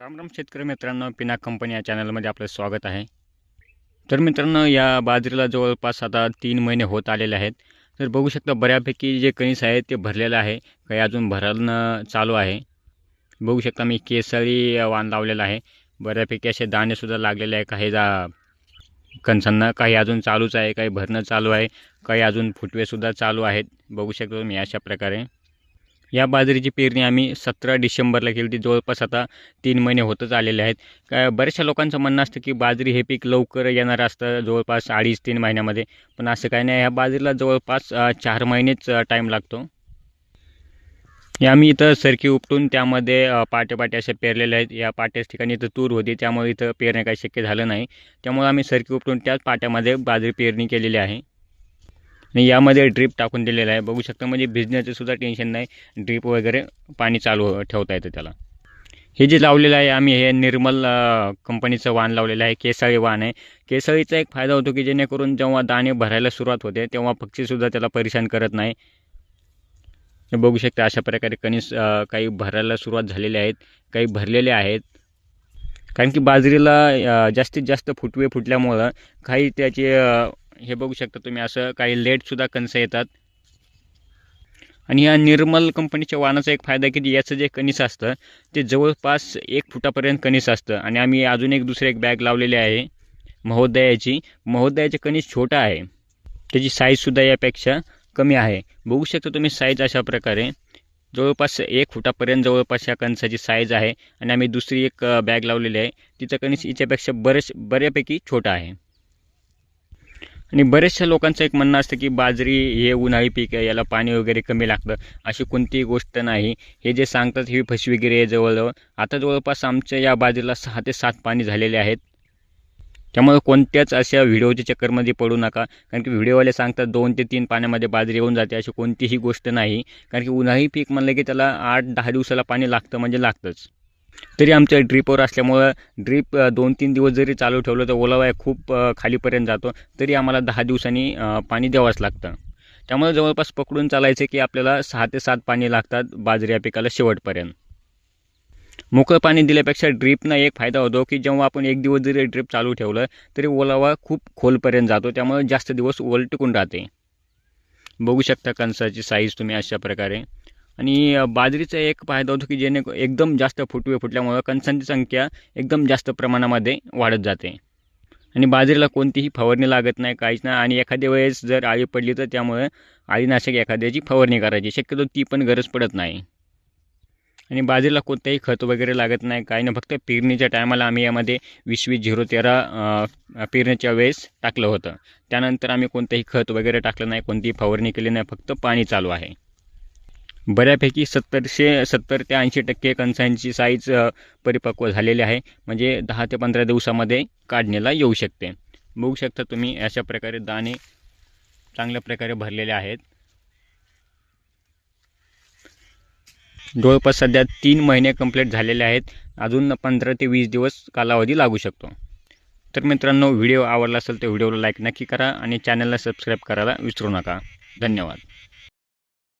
राम राम शेतकरी मित्रांनो पिना कंपनी या चॅनलमध्ये आपलं स्वागत आहे. तर मित्रांनो या बाजरीला जवळपास आता तीन महिने होत आलेले आहेत. तर बघू शकता बऱ्यापैकी जे कणीस आहे ते भरलेलं आहे काही अजून भरणं चालू आहे. बघू शकता मी केसरी वाण लावलेलं आहे. बऱ्यापैकी असे दाणेसुद्धा लागलेले आहे काही जा कणसांना काही अजून चालूच आहे काही भरणं चालू आहे काही अजून फुटवेसुद्धा चालू आहेत. बघू शकतो मी अशा प्रकारे. या बाजरीची पेरणी आम्ही सतरा डिसेंबरला केली ती जवळपास आता तीन महिने होतच आलेले आहेत. काय बऱ्याचशा लोकांचं म्हणणं असतं की बाजरी हे पीक लवकर येणारं असतं जवळपास अडीच तीन महिन्यामध्ये. पण असं काही नाही. ह्या बाजरीला जवळपास चार महिनेच टाईम लागतो. या आम्ही इथं सरकी उपटून त्यामध्ये अ, पाटे पाटे असे पेरलेले आहेत. या पाट्याच ठिकाणी इथं तूर होती. त्यामुळे इथं पेरणे काही शक्य झालं नाही. त्यामुळे आम्ही सरकी उपटून त्याच पाट्यामध्ये बाजरी पेरणी केलेली आहे. आणि यामध्ये ड्रीप टाकून दिलेलं आहे. बघू शकता म्हणजे भिजण्याचं सुद्धा टेन्शन नाही. ड्रीप वगैरे पाणी चालू ठेवता येतं त्याला. हे जे लावलेलं आहे आम्ही हे निर्मल कंपनीचं वाण लावलेलं आहे. केसळी वाण आहे. केसळीचा एक फायदा होतो की जेणेकरून जेव्हा दाणे भरायला सुरुवात होते तेव्हा पक्षीसुद्धा त्याला परेशान करत नाही. हे बघू शकता अशा प्रकारे कणीस काही भरायला सुरुवात झालेले आहेत काही भरलेले आहेत. कारण की बाजरीला जास्तीत जास्त फुटवे फुटल्यामुळं काही त्याचे हे बघू शकता तुम्ही असं काही लेटसुद्धा कणसं येतात. आणि या निर्मल कंपनीच्या वाहनाचा एक फायदा की याचं जे कणीस असतं ते जवळपास एक फुटापर्यंत कणीस असतं. आणि आम्ही अजून एक दुसरे एक बॅग लावलेली आहे महोदयाची. महोदयाचे कणीस छोटा आहे. त्याची साईजसुद्धा यापेक्षा कमी आहे. बघू शकता तुम्ही साईज अशा प्रकारे. जवळपास एक फुटापर्यंत जवळपास या कणसाची साईज आहे. आणि आम्ही दुसरी एक बॅग लावलेली आहे. तिचं कणीस हिच्यापेक्षा बरेच बऱ्यापैकी छोटा आहे. आणि बरेचशा लोकांचं एक म्हणणं असतं की बाजरी हे उन्हाळी पीक आहे याला पाणी वगैरे कमी लागतं. अशी कोणतीही गोष्ट नाही. हे जे सांगतात ही फसवेगिरी आहे जवळजवळ. आता जवळपास आमच्या या बाजरीला सहा ते सात पाणी झालेले आहेत. त्यामुळे कोणत्याच अशा व्हिडिओच्या चक्करमध्ये पडू नका. कारण की व्हिडिओवाले सांगतात दोन ते तीन पाण्यामध्ये बाजरी येऊन जाते. अशी कोणतीही गोष्ट नाही. कारण की उन्हाळी पीक म्हणलं की त्याला आठ दहा दिवसाला पाणी लागतं म्हणजे लागतंच. तरी आमच्या ड्रीपवर असल्यामुळं ड्रीप दोन तीन दिवस जरी चालू ठेवलं तर ओलावा खूप खालीपर्यंत जातो. तरी आम्हाला दहा दिवसांनी पाणी द्यावंच लागतं. त्यामुळे जवळपास पकडून चालायचं की आपल्याला सहा ते सात पाणी लागतात बाजरी या पिकाला शेवटपर्यंत. मोकळं पाणी दिल्यापेक्षा ड्रीपनं एक फायदा होतो की जेव्हा आपण एक दिवस जरी ड्रीप चालू ठेवलं तरी ओलावा खूप खोलपर्यंत जातो. त्यामुळे जास्त दिवस ओल टिकून राहते. बघू शकता कणसाची साईज तुम्ही अशा प्रकारे. आणि बाजरीचा एक फायदा होतो की जेणे एकदम जास्त फुटवे फुटल्यामुळं कणसांची संख्या एकदम जास्त प्रमाणामध्ये वाढत जाते. आणि बाजरीला कोणतीही फवारणी लागत नाही काहीच नाही आणि एखाद्या वेळेस जर आळी पडली तर त्यामुळे आळीनाशक एखाद्याची फवारणी करायची. शक्यतो ती पण गरज पडत नाही. आणि बाजरीला कोणतंही खत वगैरे लागत नाही काही नाही. फक्त पेरणीच्या टायमाला आम्ही यामध्ये वीस वीस झिरो तेरा पेरण्याच्या पेरणीच्या वेळेस टाकलं होतं. त्यानंतर आम्ही कोणतंही खत वगैरे टाकलं नाही कोणतीही फवारणी केली नाही फक्त पाणी चालू आहे. बऱ्यापैकी सत्तरशे सत्तर ते ऐंशी टक्के कणसांची साईज परिपक्व झालेली आहे. म्हणजे दहा ते पंधरा दिवसामध्ये काढणीला येऊ शकते. बघू शकता तुम्ही अशा प्रकारे दाणे चांगल्या प्रकारे भरलेले आहेत. जवळपास सध्या तीन महिने कंप्लीट झालेले आहेत. अजून पंधरा ते वीस दिवस कालावधी लागू शकतो. तर मित्रांनो व्हिडिओ आवडला असेल तर व्हिडिओला लाईक नक्की करा आणि चॅनलला सबस्क्राईब करायला विसरू नका. धन्यवाद.